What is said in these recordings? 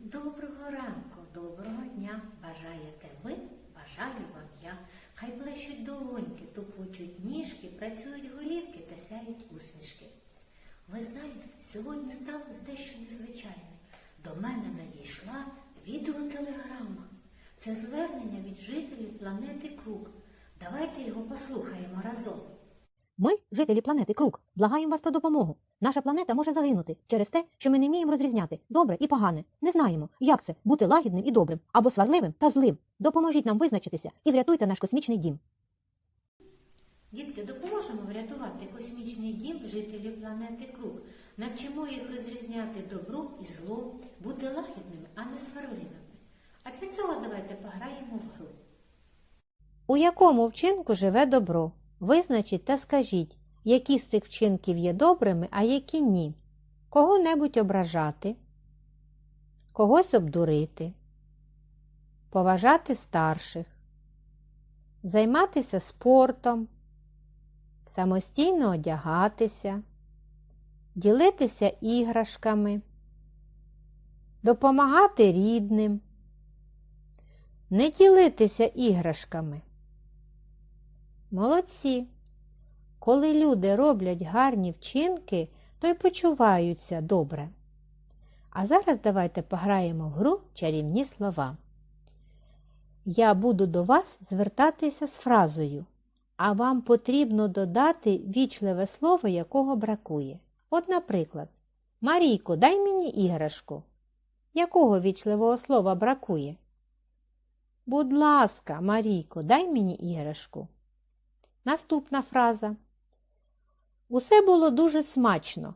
Доброго ранку, доброго дня. Бажаєте ви, бажаю вам я. Хай плещуть долоньки, тупочуть ніжки, працюють голівки та сяють усмішки. Ви знаєте, сьогодні сталося дещо незвичайне. До мене надійшла відеотелеграма. Це звернення від жителів планети Круг. Давайте його послухаємо разом. Ми, жителі планети Круг, благаємо вас про допомогу. Наша планета може загинути через те, що ми не вміємо розрізняти добре і погане. Не знаємо, як це бути лагідним і добрим або сварливим та злим. Допоможіть нам визначитися і врятуйте наш космічний дім. Дітки, допоможемо врятувати космічний дім жителів планети Круг. Навчимо їх розрізняти добро і зло, бути лагідними, а не сварливими. А для цього давайте пограємо в гру. У якому вчинку живе добро? Визначіть та скажіть, які з цих вчинків є добрими, а які ні. Кого-небудь ображати, когось обдурити, поважати старших, займатися спортом, самостійно одягатися, ділитися іграшками, допомагати рідним, не ділитися іграшками. Молодці. Коли люди роблять гарні вчинки, то й почуваються добре. А зараз давайте пограємо в гру чарівні слова. Я буду до вас звертатися з фразою, а вам потрібно додати вічливе слово, якого бракує. От, наприклад, Марійко, дай мені іграшку. Якого вічливого слова бракує? Будь ласка, Марійко, дай мені іграшку. Наступна фраза. Усе було дуже смачно.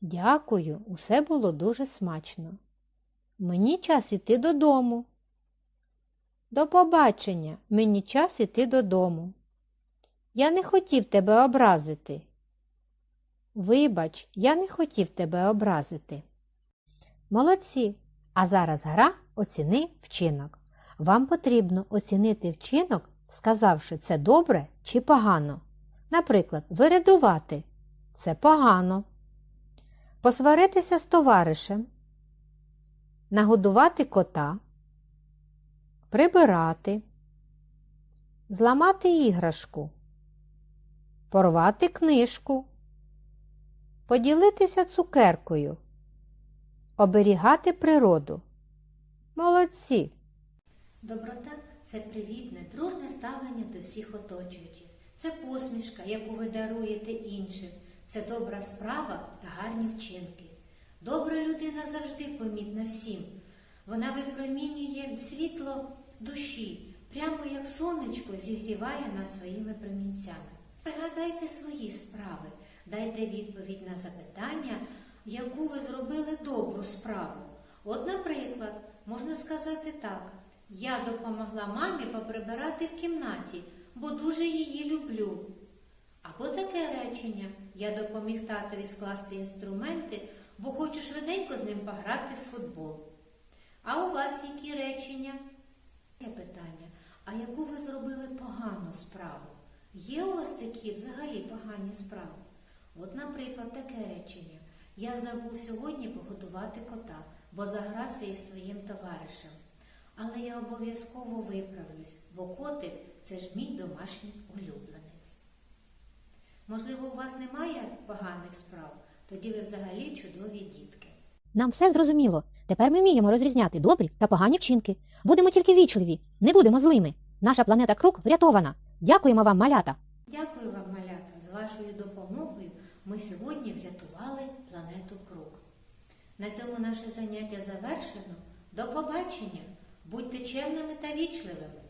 Дякую, усе було дуже смачно. Мені час іти додому. До побачення, мені час іти додому. Я не хотів тебе образити. Вибач, я не хотів тебе образити. Молодці. А зараз гра оціни вчинок. Вам потрібно оцінити вчинок, сказавши це добре чи погано. Наприклад, вирядувати це погано. Посваритися з товаришем, нагодувати кота, прибирати, зламати іграшку, порвати книжку, поділитися цукеркою, оберігати природу. Молодці! Доброта це привітне, дружне ставлення до всіх оточуючих. Це посмішка, яку ви даруєте іншим. Це добра справа та гарні вчинки. Добра людина завжди помітна всім. Вона випромінює світло душі, прямо як сонечко зігріває нас своїми промінцями. Пригадайте свої справи, дайте відповідь на запитання, яку ви зробили добру справу. От, наприклад, можна сказати так: я допомогла мамі поприбирати в кімнаті, бо дуже її люблю. Або таке речення Я допоміг татові скласти інструменти, бо хочу швиденько з ним пограти в футбол. А у вас які речення? Є питання, а яку ви зробили погану справу? Є у вас такі взагалі погані справи? От, наприклад, таке речення. Я забув сьогодні погодувати кота, бо загрався із своїм товаришем. Але я обов'язково виправлюсь, бо котик це ж мій домашній улюбленець. Можливо, у вас немає поганих справ, тоді ви взагалі чудові дітки. Нам все зрозуміло. Тепер ми вміємо розрізняти добрі та погані вчинки. Будемо тільки вічливі, не будемо злими. Наша планета Круг врятована. Дякуємо вам, малята! Дякую вам, малята. З вашою допомогою ми сьогодні врятували планету Круг. На цьому наше заняття завершено. До побачення! Будьте чемними та вічливими!